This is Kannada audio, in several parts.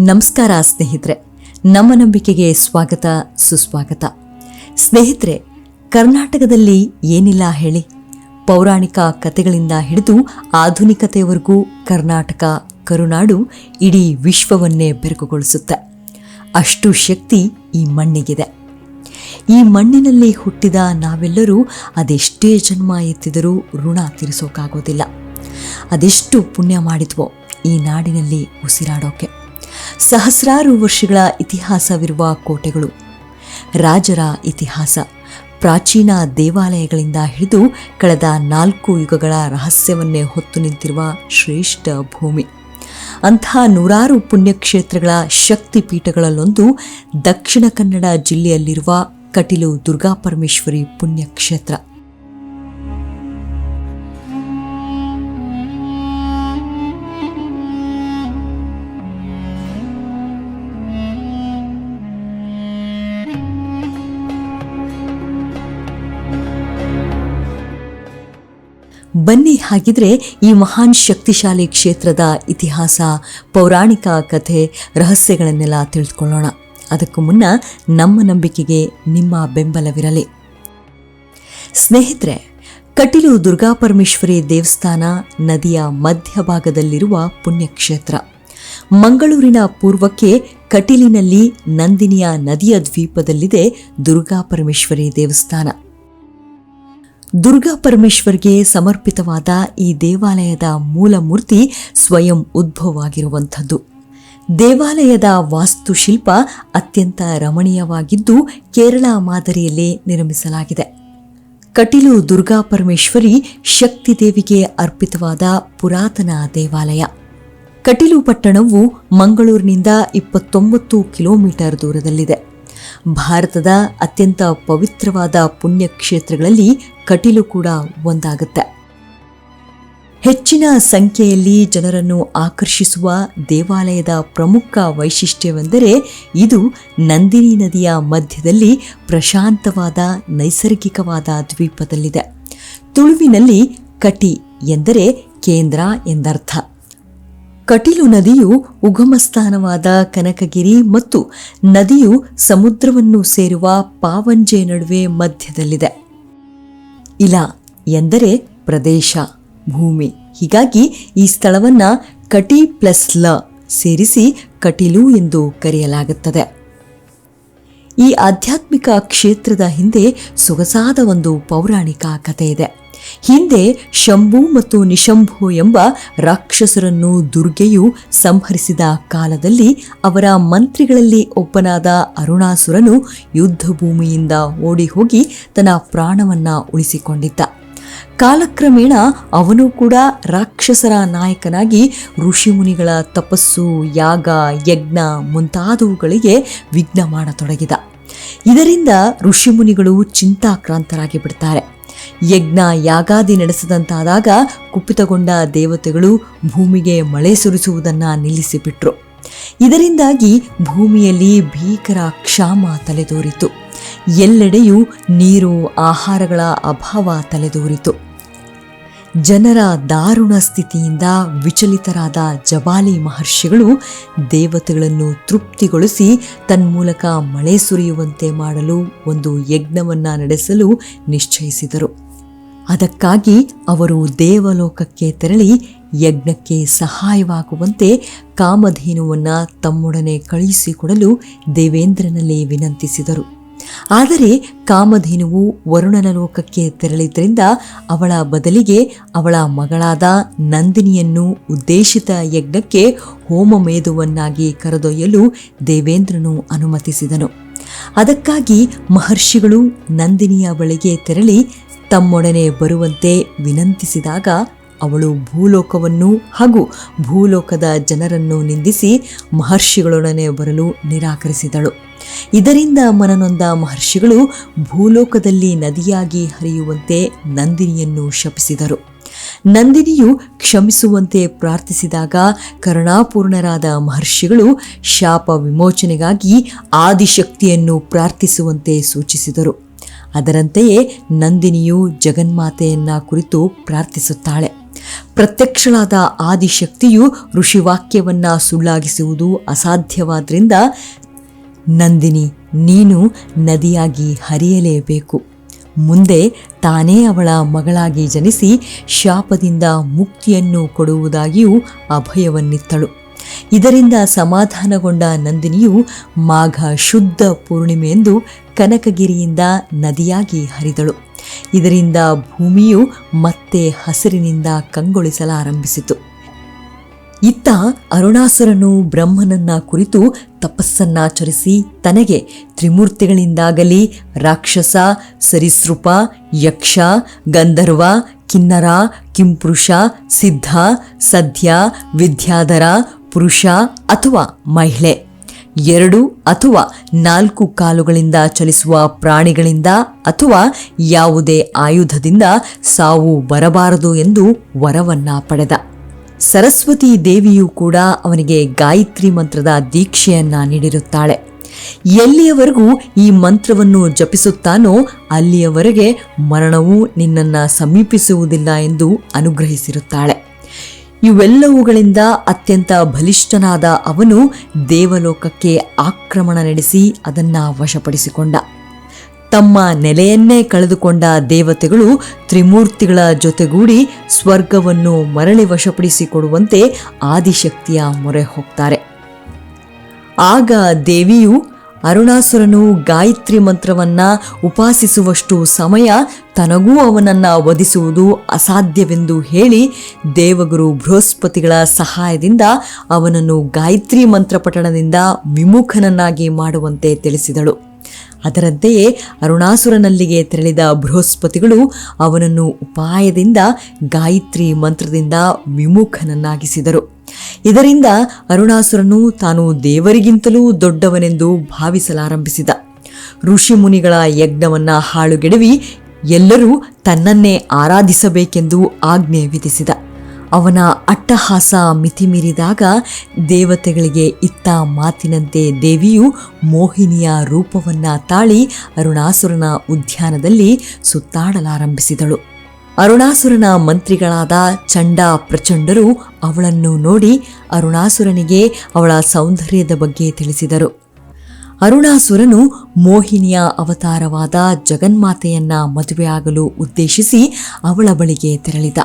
ನಮಸ್ಕಾರ ಸ್ನೇಹಿತರೆ, ನಮ್ಮ ನಂಬಿಕೆಗೆ ಸ್ವಾಗತ, ಸುಸ್ವಾಗತ. ಸ್ನೇಹಿತರೆ, ಕರ್ನಾಟಕದಲ್ಲಿ ಏನಿಲ್ಲ ಹೇಳಿ. ಪೌರಾಣಿಕ ಕಥೆಗಳಿಂದ ಹಿಡಿದು ಆಧುನಿಕತೆಯವರೆಗೂ ಕರ್ನಾಟಕ, ಕರುನಾಡು ಇಡೀ ವಿಶ್ವವನ್ನೇ ಬೆರಕುಗೊಳಿಸುತ್ತೆ. ಅಷ್ಟು ಶಕ್ತಿ ಈ ಮಣ್ಣಿಗಿದೆ. ಈ ಮಣ್ಣಿನಲ್ಲಿ ಹುಟ್ಟಿದ ನಾವೆಲ್ಲರೂ ಅದೆಷ್ಟೇ ಜನ್ಮ ಎತ್ತಿದರೂ ಋಣ ತೀರಿಸೋಕ್ಕಾಗೋದಿಲ್ಲ ಅದೆಷ್ಟು ಪುಣ್ಯ ಮಾಡಿದ್ವೋ ಈ ನಾಡಿನಲ್ಲಿ ಉಸಿರಾಡೋಕೆ. ಸಹಸ್ರಾರು ವರ್ಷಗಳ ಇತಿಹಾಸವಿರುವ ಕೋಟೆಗಳು. ರಾಜರ ಇತಿಹಾಸ ಪ್ರಾಚೀನ ದೇವಾಲಯಗಳಿಂದ ಹಿಡಿದು ಕಳೆದ ನಾಲ್ಕು ಯುಗಗಳ ರಹಸ್ಯವನ್ನೇ ಹೊತ್ತು ನಿಂತಿರುವ ಶ್ರೇಷ್ಠ ಭೂಮಿ. ಅಂಥ ನೂರಾರು ಪುಣ್ಯಕ್ಷೇತ್ರಗಳ ಶಕ್ತಿಪೀಠಗಳಲ್ಲೊಂದು ದಕ್ಷಿಣ ಕನ್ನಡ ಜಿಲ್ಲೆಯಲ್ಲಿರುವ ಕಟೀಲು ದುರ್ಗಾಪರಮೇಶ್ವರಿ ಪುಣ್ಯಕ್ಷೇತ್ರ. ಬನ್ನಿ ಹಾಗಿದ್ರೆ ಈ ಮಹಾನ್ ಶಕ್ತಿಶಾಲಿ ಕ್ಷೇತ್ರದ ಇತಿಹಾಸ, ಪೌರಾಣಿಕ ಕಥೆ, ರಹಸ್ಯಗಳನ್ನೆಲ್ಲ ತಿಳಿದುಕೊಳ್ಳೋಣ ಅದಕ್ಕೂ ಮುನ್ನ ನಮ್ಮ ನಂಬಿಕೆಗೆ ನಿಮ್ಮ ಬೆಂಬಲವಿರಲಿ. ಸ್ನೇಹಿತರೆ, ಕಟೀಲು ದುರ್ಗಾಪರಮೇಶ್ವರಿ ದೇವಸ್ಥಾನ ನದಿಯ ಮಧ್ಯಭಾಗದಲ್ಲಿರುವ ಪುಣ್ಯಕ್ಷೇತ್ರ. ಮಂಗಳೂರಿನ ಪೂರ್ವಕ್ಕೆ ಕಟೀಲಿನಲ್ಲಿ ನಂದಿನಿಯ ನದಿಯ ದ್ವೀಪದಲ್ಲಿದೆ ದುರ್ಗಾಪರಮೇಶ್ವರಿ ದೇವಸ್ಥಾನ. ದುರ್ಗಾ ಪರಮೇಶ್ವರ್ಗೆ ಸಮರ್ಪಿತವಾದ ಈ ದೇವಾಲಯದ ಮೂಲ ಮೂರ್ತಿ ಸ್ವಯಂ ಉದ್ಭವವಾಗಿರುವಂಥದ್ದು. ದೇವಾಲಯದ ವಾಸ್ತುಶಿಲ್ಪ ಅತ್ಯಂತ ರಮಣೀಯವಾಗಿದ್ದು ಕೇರಳ ಮಾದರಿಯಲ್ಲಿ ನಿರ್ಮಿಸಲಾಗಿದೆ. ಕಟೀಲು ದುರ್ಗಾ ಪರಮೇಶ್ವರಿ ಶಕ್ತಿ ದೇವಿಗೆ ಅರ್ಪಿತವಾದ ಪುರಾತನ ದೇವಾಲಯ. ಕಟೀಲು ಪಟ್ಟಣವು ಮಂಗಳೂರಿನಿಂದ ಇಪ್ಪತ್ತೊಂಬತ್ತು ಕಿಲೋಮೀಟರ್ ದೂರದಲ್ಲಿದೆ. ಭಾರತದ ಅತ್ಯಂತ ಪವಿತ್ರವಾದ ಪುಣ್ಯಕ್ಷೇತ್ರಗಳಲ್ಲಿ ಕಟೀಲು ಕೂಡ ಒಂದಾಗುತ್ತೆ. ಹೆಚ್ಚಿನ ಸಂಖ್ಯೆಯಲ್ಲಿ ಜನರನ್ನು ಆಕರ್ಷಿಸುವ ದೇವಾಲಯದ ಪ್ರಮುಖ ವೈಶಿಷ್ಟ್ಯವೆಂದರೆ ಇದು ನಂದಿನಿ ನದಿಯ ಮಧ್ಯದಲ್ಲಿ ಪ್ರಶಾಂತವಾದ ನೈಸರ್ಗಿಕವಾದ ದ್ವೀಪದಲ್ಲಿದೆ. ತುಳುವಿನಲ್ಲಿ ಕಟಿ ಎಂದರೆ ಕೇಂದ್ರ ಎಂದರ್ಥ. ಕಟೀಲು ನದಿಯು ಉಗಮ ಸ್ಥಾನವಾದ ಕನಕಗಿರಿ ಮತ್ತು ನದಿಯು ಸಮುದ್ರವನ್ನು ಸೇರುವ ಪಾವಂಜೆ ನಡುವೆ ಮಧ್ಯದಲ್ಲಿದೆ. ಇಲ ಎಂದರೆ ಪ್ರದೇಶ, ಭೂಮಿ. ಹೀಗಾಗಿ ಈ ಸ್ಥಳವನ್ನ ಕಟಿ ಪ್ಲಸ್ ಲ ಸೇರಿಸಿ ಕಟಿಲು ಎಂದು ಕರೆಯಲಾಗುತ್ತದೆ. ಈ ಆಧ್ಯಾತ್ಮಿಕ ಕ್ಷೇತ್ರದ ಹಿಂದೆ ಸೊಗಸಾದ ಒಂದು ಪೌರಾಣಿಕ ಕಥೆ ಇದೆ ಹಿಂದೆ ಶಂಭು ಮತ್ತು ನಿಶಂಭು ಎಂಬ ರಾಕ್ಷಸರನ್ನು ದುರ್ಗೆಯು ಸಂಹರಿಸಿದ ಕಾಲದಲ್ಲಿ ಅವರ ಮಂತ್ರಿಗಳಲ್ಲಿ ಒಬ್ಬನಾದ ಅರುಣಾಸುರನು ಯುದ್ಧ ಭೂಮಿಯಿಂದ ಓಡಿ ಹೋಗಿ ತನ್ನ ಪ್ರಾಣವನ್ನ ಉಳಿಸಿಕೊಂಡಿದ್ದ. ಕಾಲಕ್ರಮೇಣ ಅವನು ಕೂಡ ರಾಕ್ಷಸರ ನಾಯಕನಾಗಿ ಋಷಿಮುನಿಗಳ ತಪಸ್ಸು, ಯಾಗ, ಯಜ್ಞ ಮುಂತಾದವುಗಳಿಗೆ ವಿಘ್ನ ಮಾಡತೊಡಗಿದ. ಇದರಿಂದ ಋಷಿಮುನಿಗಳು ಚಿಂತಾಕ್ರಾಂತರಾಗಿ ಬಿಡ್ತಾರೆ ಯಜ್ಞ ಯಾಗಾದಿ ನಡೆಸದಂತಾದಾಗ ಕುಪಿತಗೊಂಡ ದೇವತೆಗಳು ಭೂಮಿಗೆ ಮಳೆ ಸುರಿಸುವುದನ್ನು ನಿಲ್ಲಿಸಿಬಿಟ್ರು. ಇದರಿಂದಾಗಿ ಭೂಮಿಯಲ್ಲಿ ಭೀಕರ ಕ್ಷಾಮ ತಲೆದೋರಿತು. ಎಲ್ಲೆಡೆಯೂ ನೀರು, ಆಹಾರಗಳ ಅಭಾವ ತಲೆದೋರಿತು. ಜನರ ದಾರುಣ ಸ್ಥಿತಿಯಿಂದ ವಿಚಲಿತರಾದ ಜಬಾಲಿ ಮಹರ್ಷಿಗಳು ದೇವತೆಗಳನ್ನು ತೃಪ್ತಿಗೊಳಿಸಿ ತನ್ಮೂಲಕ ಮಳೆ ಸುರಿಯುವಂತೆ ಮಾಡಲು ಒಂದು ಯಜ್ಞವನ್ನು ನಡೆಸಲು ನಿಶ್ಚಯಿಸಿದರು. ಅದಕ್ಕಾಗಿ ಅವರು ದೇವಲೋಕಕ್ಕೆ ತೆರಳಿ ಯಜ್ಞಕ್ಕೆ ಸಹಾಯವಾಗುವಂತೆ ಕಾಮಧೇನುವನ್ನು ತಮ್ಮೊಡನೆ ಕಳುಹಿಸಿಕೊಡಲು ದೇವೇಂದ್ರನಲ್ಲಿ ವಿನಂತಿಸಿದರು. ಆದರೆ ಕಾಮಧೇನುವು ವರುಣನ ಲೋಕಕ್ಕೆ ತೆರಳಿದ್ದರಿಂದ ಅವಳ ಬದಲಿಗೆ ಅವಳ ಮಗಳಾದ ನಂದಿನಿಯನ್ನು ಉದ್ದೇಶಿತ ಯಜ್ಞಕ್ಕೆ ಹೋಮಮೇಧುವನ್ನಾಗಿ ಕರೆದೊಯ್ಯಲು ದೇವೇಂದ್ರನು ಅನುಮತಿಸಿದನು. ಅದಕ್ಕಾಗಿ ಮಹರ್ಷಿಗಳು ನಂದಿನಿಯ ಬಳಿಗೆ ತೆರಳಿ ತಮ್ಮೊಡನೆ ಬರುವಂತೆ ವಿನಂತಿಸಿದಾಗ ಅವಳು ಭೂಲೋಕವನ್ನು ಹಾಗೂ ಭೂಲೋಕದ ಜನರನ್ನು ನಿಂದಿಸಿ ಮಹರ್ಷಿಗಳೊಡನೆ ಬರಲು ನಿರಾಕರಿಸಿದಳು. ಇದರಿಂದ ಮನನೊಂದ ಮಹರ್ಷಿಗಳು ಭೂಲೋಕದಲ್ಲಿ ನದಿಯಾಗಿ ಹರಿಯುವಂತೆ ನಂದಿನಿಯನ್ನು ಶಪಿಸಿದರು. ನಂದಿನಿಯು ಕ್ಷಮಿಸುವಂತೆ ಪ್ರಾರ್ಥಿಸಿದಾಗ ಕರುಣಾಪೂರ್ಣರಾದ ಮಹರ್ಷಿಗಳು ಶಾಪ ವಿಮೋಚನೆಗಾಗಿ ಆದಿಶಕ್ತಿಯನ್ನು ಪ್ರಾರ್ಥಿಸುವಂತೆ ಸೂಚಿಸಿದರು. ಅದರಂತೆಯೇ ನಂದಿನಿಯು ಜಗನ್ಮಾತೆಯನ್ನ ಕುರಿತು ಪ್ರಾರ್ಥಿಸುತ್ತಾಳೆ. ಪ್ರತ್ಯಕ್ಷಳಾದ ಆದಿಶಕ್ತಿಯು ಋಷಿವಾಕ್ಯವನ್ನ ಸುಳ್ಳಾಗಿಸುವುದು ಅಸಾಧ್ಯವಾದ್ರಿಂದ ನಂದಿನಿ, ನೀನು ನದಿಯಾಗಿ ಹರಿಯಲೇಬೇಕು. ಮುಂದೆ ತಾನೇ ಅವಳ ಮಗಳಾಗಿ ಜನಿಸಿ ಶಾಪದಿಂದ ಮುಕ್ತಿಯನ್ನು ಕೊಡುವುದಾಗಿಯೂ ಅಭಯವನ್ನಿತ್ತಳು. ಇದರಿಂದ ಸಮಾಧಾನಗೊಂಡ ನಂದಿನಿಯು ಮಾಘ ಶುದ್ಧ ಪೂರ್ಣಿಮೆಯೆಂದು ಕನಕಗಿರಿಯಿಂದ ನದಿಯಾಗಿ ಹರಿದಳು. ಇದರಿಂದ ಭೂಮಿಯು ಮತ್ತೆ ಹಸಿರಿನಿಂದ ಕಂಗೊಳಿಸಲಾರಂಭಿಸಿತು. ಇತ್ತ ಅರುಣಾಸುರನು ಬ್ರಹ್ಮನನ್ನ ಕುರಿತು ತಪಸ್ಸನ್ನಾಚರಿಸಿ ತನಗೆ ತ್ರಿಮೂರ್ತಿಗಳಿಂದಾಗಲಿ ರಾಕ್ಷಸ, ಸರಿಸೃಪ, ಯಕ್ಷ, ಗಂಧರ್ವ, ಕಿನ್ನರ, ಕಿಂಪುರುಷ, ಸಿದ್ಧ, ಸದ್ಯ, ವಿದ್ಯಾಧರ ಪುರುಷ ಅಥವಾ ಮಹಿಳೆ. ಎರಡು ಅಥವಾ ನಾಲ್ಕು ಕಾಲುಗಳಿಂದ ಚಲಿಸುವ ಪ್ರಾಣಿಗಳಿಂದ ಅಥವಾ ಯಾವುದೇ ಆಯುಧದಿಂದ ಸಾವು ಬರಬಾರದು ಎಂದು ವರವನ್ನ ಪಡೆದ. ಸರಸ್ವತಿ ದೇವಿಯು ಕೂಡ ಅವನಿಗೆ ಗಾಯತ್ರಿ ಮಂತ್ರದ ದೀಕ್ಷೆಯನ್ನ ನೀಡಿರುತ್ತಾಳೆ. ಎಲ್ಲಿಯವರೆಗೂ ಈ ಮಂತ್ರವನ್ನು ಜಪಿಸುತ್ತಾನೋ ಅಲ್ಲಿಯವರೆಗೆ ಮರಣವು ನಿನ್ನನ್ನು ಸಮೀಪಿಸುವುದಿಲ್ಲ ಎಂದು ಅನುಗ್ರಹಿಸಿರುತ್ತಾಳೆ. ಇವೆಲ್ಲವುಗಳಿಂದ ಅತ್ಯಂತ ಬಲಿಷ್ಠನಾದ ಅವನು ದೇವಲೋಕಕ್ಕೆ ಆಕ್ರಮಣ ನಡೆಸಿ ಅದನ್ನ ವಶಪಡಿಸಿಕೊಂಡ. ತಮ್ಮ ನೆಲೆಯನ್ನೇ ಕಳೆದುಕೊಂಡ ದೇವತೆಗಳು ತ್ರಿಮೂರ್ತಿಗಳ ಜೊತೆಗೂಡಿ ಸ್ವರ್ಗವನ್ನು ಮರಳಿ ವಶಪಡಿಸಿಕೊಡುವಂತೆ ಆದಿಶಕ್ತಿಯ ಮೊರೆ ಹೋಗ್ತಾರೆ. ಆಗ ದೇವಿಯು ಅರುಣಾಸುರನು ಗಾಯತ್ರಿ ಮಂತ್ರವನ್ನ ಉಪಾಸಿಸುವಷ್ಟು ಸಮಯ ತನಗೂ ಅವನನ್ನ ವಧಿಸುವುದು ಅಸಾಧ್ಯವೆಂದು ಹೇಳಿ ದೇವಗುರು ಬೃಹಸ್ಪತಿಗಳ ಸಹಾಯದಿಂದ ಅವನನ್ನು ಗಾಯತ್ರಿ ಮಂತ್ರ ಪಠಣದಿಂದ ವಿಮುಖನನ್ನಾಗಿ ಮಾಡುವಂತೆ ತಿಳಿಸಿದಳು. ಅದರಂತೆಯೇ ಅರುಣಾಸುರನಲ್ಲಿಗೆ ತೆರಳಿದ ಬೃಹಸ್ಪತಿಗಳು ಅವನನ್ನು ಉಪಾಯದಿಂದ ಗಾಯತ್ರಿ ಮಂತ್ರದಿಂದ ವಿಮುಖನನ್ನಾಗಿಸಿದರು. ಇದರಿಂದ ಅರುಣಾಸುರನು ತಾನು ದೇವರಿಗಿಂತಲೂ ದೊಡ್ಡವನೆಂದು ಭಾವಿಸಲಾರಂಭಿಸಿದ. ಋಷಿಮುನಿಗಳ ಯಜ್ಞವನ್ನ ಹಾಳುಗೆಡವಿ ಎಲ್ಲರೂ ತನ್ನನ್ನೇ ಆರಾಧಿಸಬೇಕೆಂದು ಆಜ್ಞೆ ವಿಧಿಸಿದ. ಅವನ ಅಟ್ಟಹಾಸ ಮಿತಿಮೀರಿದಾಗ ದೇವತೆಗಳಿಗೆ ಇತ್ತ ಮಾತಿನಂತೆ ದೇವಿಯು ಮೋಹಿನಿಯ ರೂಪವನ್ನ ತಾಳಿ ಅರುಣಾಸುರನ ಉದ್ಯಾನದಲ್ಲಿ ಸುತ್ತಾಡಲಾರಂಭಿಸಿದಳು. ಅರುಣಾಸುರನ ಮಂತ್ರಿಗಳಾದ ಚಂಡ ಪ್ರಚಂಡರು ಅವಳನ್ನು ನೋಡಿ ಅರುಣಾಸುರನಿಗೆ ಅವಳ ಸೌಂದರ್ಯದ ಬಗ್ಗೆ ತಿಳಿಸಿದರು. ಅರುಣಾಸುರನು ಮೋಹಿನಿಯ ಅವತಾರವಾದ ಜಗನ್ಮಾತೆಯನ್ನ ಮದುವೆಯಾಗಲು ಉದ್ದೇಶಿಸಿ ಅವಳ ಬಳಿಗೆ ತೆರಳಿದ.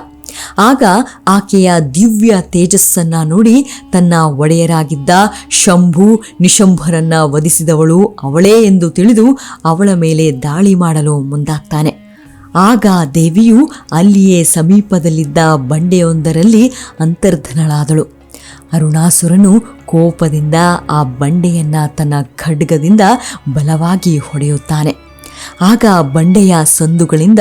ಆಗ ಆಕೆಯ ದಿವ್ಯ ತೇಜಸ್ಸನ್ನ ನೋಡಿ ತನ್ನ ಒಡೆಯರಾಗಿದ್ದ ಶಂಭು ನಿಶಂಭರನ್ನ ವಧಿಸಿದವಳು ಅವಳೇ ಎಂದು ತಿಳಿದು ಅವಳ ಮೇಲೆ ದಾಳಿ ಮಾಡಲು ಮುಂದಾಗ್ತಾನೆ. ಆಗ ದೇವಿಯು ಅಲ್ಲಿಯೇ ಸಮೀಪದಲ್ಲಿದ್ದ ಬಂಡೆಯೊಂದರಲ್ಲಿ ಅಂತರ್ಧನಳಾದಳು. ಅರುಣಾಸುರನು ಕೋಪದಿಂದ ಆ ಬಂಡೆಯನ್ನ ತನ್ನ ಖಡ್ಗದಿಂದ ಬಲವಾಗಿ ಹೊಡೆಯುತ್ತಾನೆ. ಆಗ ಬಂಡೆಯ ಸಂದುಗಳಿಂದ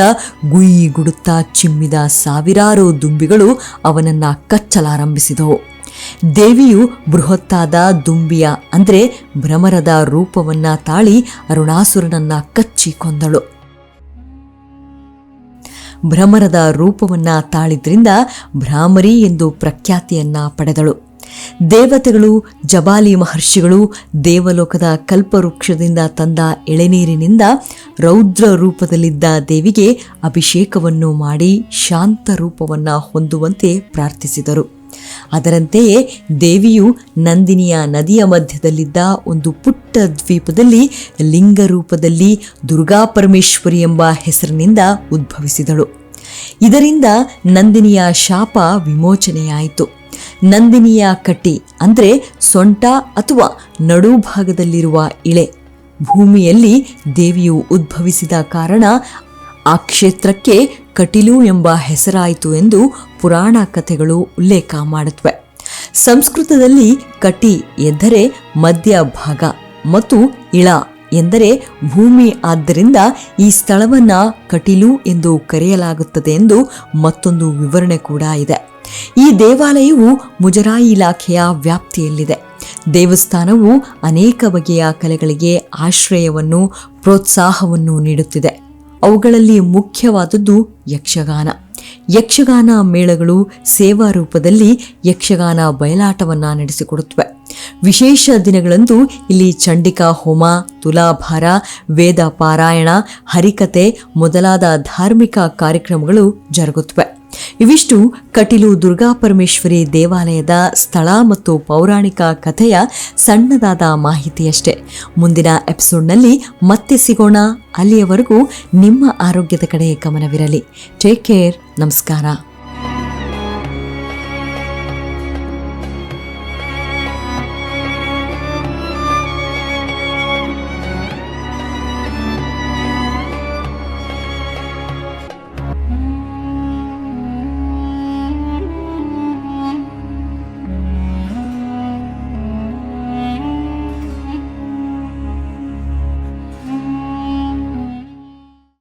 ಗುಯಿ ಗುಡುತ್ತಾ ಚಿಮ್ಮಿದ ಸಾವಿರಾರು ದುಂಬಿಗಳು ಅವನನ್ನ ಕಚ್ಚಲಾರಂಭಿಸಿದವು. ದೇವಿಯು ಬೃಹತ್ತಾದ ದುಂಬಿಯ, ಅಂದ್ರೆ ಭ್ರಮರದ ರೂಪವನ್ನ ತಾಳಿ ಅರುಣಾಸುರನನ್ನ ಕಚ್ಚಿ ಕೊಂದಳು ಭ್ರಮರದ ರೂಪವನ್ನ ತಾಳಿದ್ರಿಂದ ಭ್ರಾಮರಿ ಎಂದು ಪ್ರಖ್ಯಾತಿಯನ್ನ ಪಡೆದಳು. ದೇವತೆಗಳು, ಜಬಾಲಿ ಮಹರ್ಷಿಗಳು ದೇವಲೋಕದ ಕಲ್ಪವೃಕ್ಷದಿಂದ ತಂದ ಎಳೆನೀರಿನಿಂದ ರೌದ್ರ ರೂಪದಲ್ಲಿದ್ದ ದೇವಿಗೆ ಅಭಿಷೇಕವನ್ನು ಮಾಡಿ ಶಾಂತ ರೂಪವನ್ನ ಹೊಂದುವಂತೆ ಪ್ರಾರ್ಥಿಸಿದರು. ಅದರಂತೆಯೇ ದೇವಿಯು ನಂದಿನಿಯ ನದಿಯ ಮಧ್ಯದಲ್ಲಿದ್ದ ಒಂದು ಪುಟ್ಟ ದ್ವೀಪದಲ್ಲಿ ಲಿಂಗ ರೂಪದಲ್ಲಿ ದುರ್ಗಾಪರಮೇಶ್ವರಿ ಎಂಬ ಹೆಸರಿನಿಂದ ಉದ್ಭವಿಸಿದಳು. ಇದರಿಂದ ನಂದಿನಿಯ ಶಾಪ ವಿಮೋಚನೆಯಾಯಿತು. ನಂದಿನಿಯ ಕಟ್ಟಿ ಅಂದರೆ ಸೊಂಟ ಅಥವಾ ನಡುಭಾಗದಲ್ಲಿರುವ ಇಳೆ. ಭೂಮಿಯಲ್ಲಿ ದೇವಿಯು ಉದ್ಭವಿಸಿದ ಕಾರಣ ಆ ಕ್ಷೇತ್ರಕ್ಕೆ ಕಟಿಲು ಎಂಬ ಹೆಸರಾಯಿತು ಎಂದು ಪುರಾಣ ಕಥೆಗಳು ಉಲ್ಲೇಖ ಮಾಡುತ್ತವೆ ಸಂಸ್ಕೃತದಲ್ಲಿ ಕಟಿ ಎಂದರೆ ಮಧ್ಯ ಭಾಗ, ಮತ್ತು ಇಳ ಎಂದರೆ ಭೂಮಿ. ಆದ್ದರಿಂದ ಈ ಸ್ಥಳವನ್ನ ಕಟಿಲು ಎಂದು ಕರೆಯಲಾಗುತ್ತದೆ ಎಂದು ಮತ್ತೊಂದು ವಿವರಣೆ ಕೂಡ ಇದೆ. ಈ ದೇವಾಲಯವು ಮುಜರಾಯಿ ಇಲಾಖೆಯ ವ್ಯಾಪ್ತಿಯಲ್ಲಿದೆ. ದೇವಸ್ಥಾನವು ಅನೇಕ ಬಗೆಯ ಕಲೆಗಳಿಗೆ ಆಶ್ರಯವನ್ನು, ಪ್ರೋತ್ಸಾಹವನ್ನು ನೀಡುತ್ತಿದೆ. ಅವುಗಳಲ್ಲಿ ಮುಖ್ಯವಾದದ್ದು ಯಕ್ಷಗಾನ. ಯಕ್ಷಗಾನ ಮೇಳಗಳು ಸೇವಾ ರೂಪದಲ್ಲಿ ಯಕ್ಷಗಾನ ಬಯಲಾಟವನ್ನು ನಡೆಸಿಕೊಡುತ್ತವೆ. ವಿಶೇಷ ದಿನಗಳಂದು ಇಲ್ಲಿ ಚಂಡಿಕಾ ಹೋಮ, ತುಲಾಭಾರ, ವೇದ ಪಾರಾಯಣ ಹರಿಕತೆ ಮೊದಲಾದ ಧಾರ್ಮಿಕ ಕಾರ್ಯಕ್ರಮಗಳು ಜರುಗುತ್ತವೆ. ಇವಿಷ್ಟು ಕಟೀಲು ದುರ್ಗಾಪರಮೇಶ್ವರಿ ದೇವಾಲಯದ ಸ್ಥಳ ಮತ್ತು ಪೌರಾಣಿಕ ಕಥೆಯ ಸಣ್ಣದಾದ ಮಾಹಿತಿಯಷ್ಟೇ. ಮುಂದಿನ ಎಪಿಸೋಡ್ನಲ್ಲಿ ಮತ್ತೆ ಸಿಗೋಣ. ಅಲ್ಲಿಯವರೆಗೂ ನಿಮ್ಮ ಆರೋಗ್ಯದ ಕಡೆ ಗಮನವಿರಲಿ. ಟೇಕ್ ಕೇರ್ ನಮಸ್ಕಾರ.